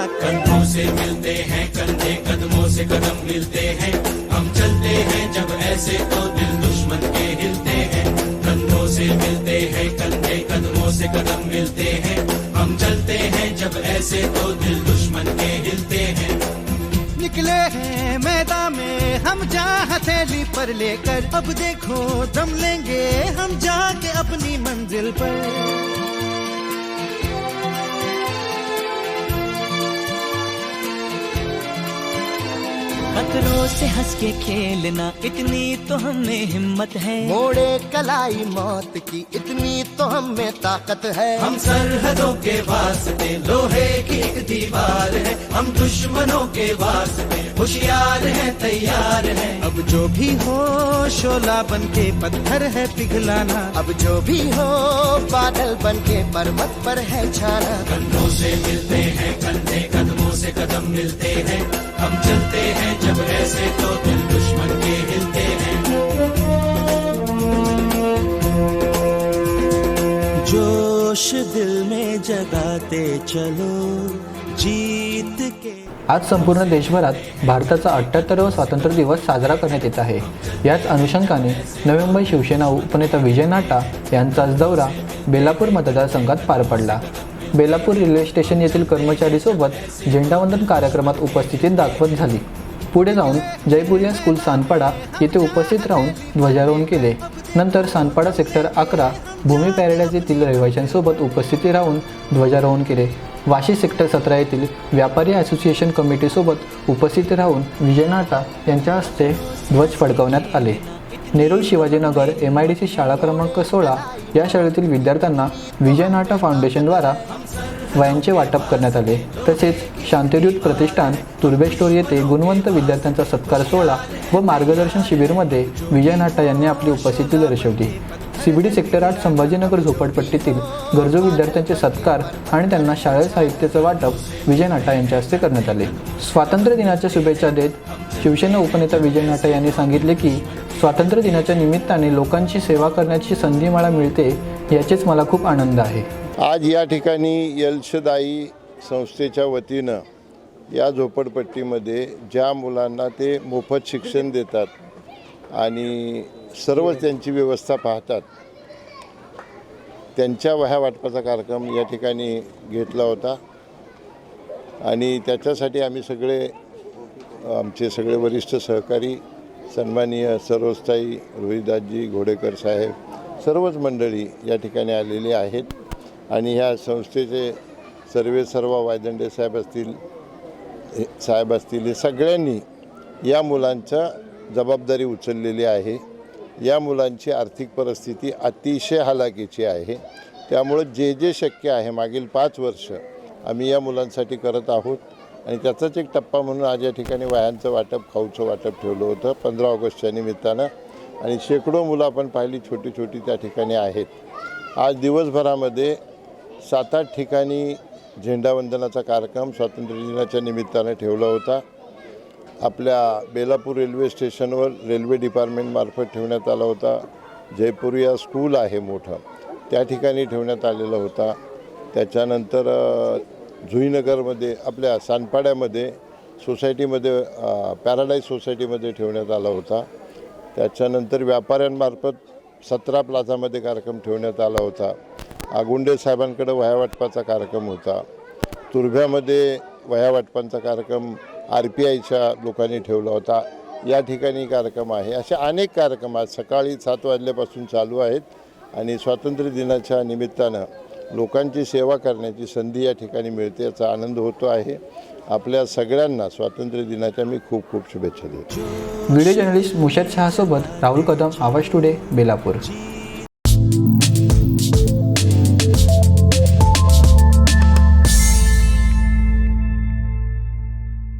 कंधों से मिलते हैं, कंधे कदमों से कदम मिलते हैं। हम चलते हैं जब ऐसे तो दिल दुश्मन के हिलते हैं। कंधों से मिलते हैं, कंधे कदमों से कदम मिलते हैं। हम चलते हैं जब ऐसे तो दिल दुश्मन के हिलते हैं। निकले हैं मैदान में, हम जा हथेली पर लेकर। अब देखो, दम लेंगे हम जाके अपनी मंजिल पर। खतरों से हंस के खेलना इतनी तो हमें हिम्मत है। मोड़े कलाई मौत की इतनी तो हमें ताकत है। हम सरहदों के वास्ते लोहे की एक दीवार है। हम दुश्मनों के वास्ते होशियार हैं तैयार हैं। अब जो भी हो शोला बन के पत्थर है पिघलाना। अब जो भी हो बादल बन के पर्वत पर है छाना। कंधों से मिलते हैं कंधे कदमों से कदम मिलते हैं। हम चलते हैं जब ऐसे तो दिल दुश्मन के हिलते हैं। जोश दिल में जगाते चलो जीत के। आज संपूर्ण देशभरात भारताचा अठ्ठ्याहत्तरावा स्वातंत्र्य दिवस साजरा करण्यात येत आहे. याच अनुषंगाने नवी मुंबई शिवसेना उपनेता विजय नाटा यांचा आज दौरा बेलापूर मतदारसंघात पार पडला. बेलापूर रेल्वे स्टेशन येथील कर्मचारीसोबत झेंडावंदन कार्यक्रमात उपस्थिती दाखवत झाली. पुढे जाऊन जयपुरिया स्कूल सानपाडा येथे उपस्थित राहून ध्वजारोहण केले. नंतर सानपाडा सेक्टर अकरा भूमी पॅरेडाज येथील रहिवाशांसोबत उपस्थिती राहून ध्वजारोहण केले. वाशी सेक्टर सतरा येथील व्यापारी असोसिएशन कमिटीसोबत उपस्थित राहून विजय नाटा यांच्या हस्ते ध्वज फडकवण्यात आले. Nerul Shivajinagar M I D C शाळा क्रमांक सोळा या शाळेतील विद्यार्थ्यांना विजय नाटा फाउंडेशनद्वारा वयांचे वाटप करण्यात आले. तसेच शांतिदूत प्रतिष्ठान तुर्बे स्टोर येथे गुणवंत विद्यार्थ्यांचा सत्कार सोहळा व मार्गदर्शन शिबिरमध्ये विजय नाटा यांनी आपली उपस्थिती दर्शवली. सीबीडी सेक्टर आठ संभाजीनगर झोपडपट्टीतील गरजू विद्यार्थ्यांचे सत्कार आणि त्यांना शाळेत साहित्याचं वाटप विजय नाटा यांच्या हस्ते करण्यात आले. स्वातंत्र्य दिनाच्या शुभेच्छा देत शिवसेना उपनेता विजय नाटा यांनी सांगितले की स्वातंत्र्य दिनाच्या निमित्ताने लोकांची सेवा करण्याची संधी मला मिळते याचेच मला खूप आनंद आहे. आज या ठिकाणी यलशदाई संस्थेच्या वतीनं या झोपडपट्टीमध्ये ज्या मुलांना ते मोफत शिक्षण देतात आणि सर्व त्यांची व्यवस्था पाहतात त्यांच्या वह्या वाटपाचा कार्यक्रम या ठिकाणी घेतला होता. आणि त्याच्यासाठी आम्ही सगळे आमचे सगळे वरिष्ठ सहकारी सन्माननीय सरोजताई रोहिदासजी घोडेकर साहेब सर्वच मंडळी या ठिकाणी आलेली आहेत. आणि ह्या संस्थेचे सर्वे सर्व वायदंडे साहेब असतील हे साहेब असतील हे सगळ्यांनी या मुलांच्या जबाबदारी उचललेली आहे. या मुलांची आर्थिक परिस्थिती अतिशय हालाकीची आहे. त्यामुळं जे जे शक्य आहे मागील पाच वर्ष आम्ही या मुलांसाठी करत आहोत. आणि त्याचाच एक टप्पा म्हणून आज या ठिकाणी वह्यांचं वाटप खाऊचं वाटप ठेवलं होतं पंधरा ऑगस्टच्या निमित्तानं. आणि शेकडो मुलं आपण पाहिली छोटी छोटी त्या ठिकाणी आहेत. आज दिवसभरामध्ये सात आठ ठिकाणी झेंडावंदनाचा कार्यक्रम स्वातंत्र्य दिनाच्या ठेवला होता. आपल्या बेलापूर रेल्वे स्टेशनवर रेल्वे डिपार्टमेंटमार्फत ठेवण्यात आला होता. जयपूर या स्कूल आहे मोठं. त्या ठिकाणी ठेवण्यात आलेला होता. त्याच्यानंतर जुईनगरमध्ये आपल्या सानपाड्यामध्ये सोसायटीमध्ये पॅराडाईज सोसायटीमध्ये ठेवण्यात आला होता. त्याच्यानंतर व्यापाऱ्यांमार्फत सतरा प्लाझामध्ये कार्यक्रम ठेवण्यात आला होता. आगुंडे साहेबांकडे वह्या वाटपाचा कार्यक्रम होता. तुर्भ्यामध्ये वह्या वाटपांचा कार्यक्रम आर पी आयच्या लोकांनी ठेवला होता. या ठिकाणी कार्यक्रम आहे. असे अनेक कार्यक्रम आज सकाळी सात वाजल्यापासून चालू आहेत आणि स्वातंत्र्य दिनाच्या निमित्तानं लोकांची सेवा करण्याची संधी या ठिकाणी मिळते याचा आनंद होतो आहे. आपल्या सगळ्यांना स्वातंत्र्य दिनाच्या मी खूप खूप शुभेच्छा देतो. व्हिडिओ जर्नलिस्ट मुशद शहासोबत राहुल कदम आवाज टुडे बेलापूर.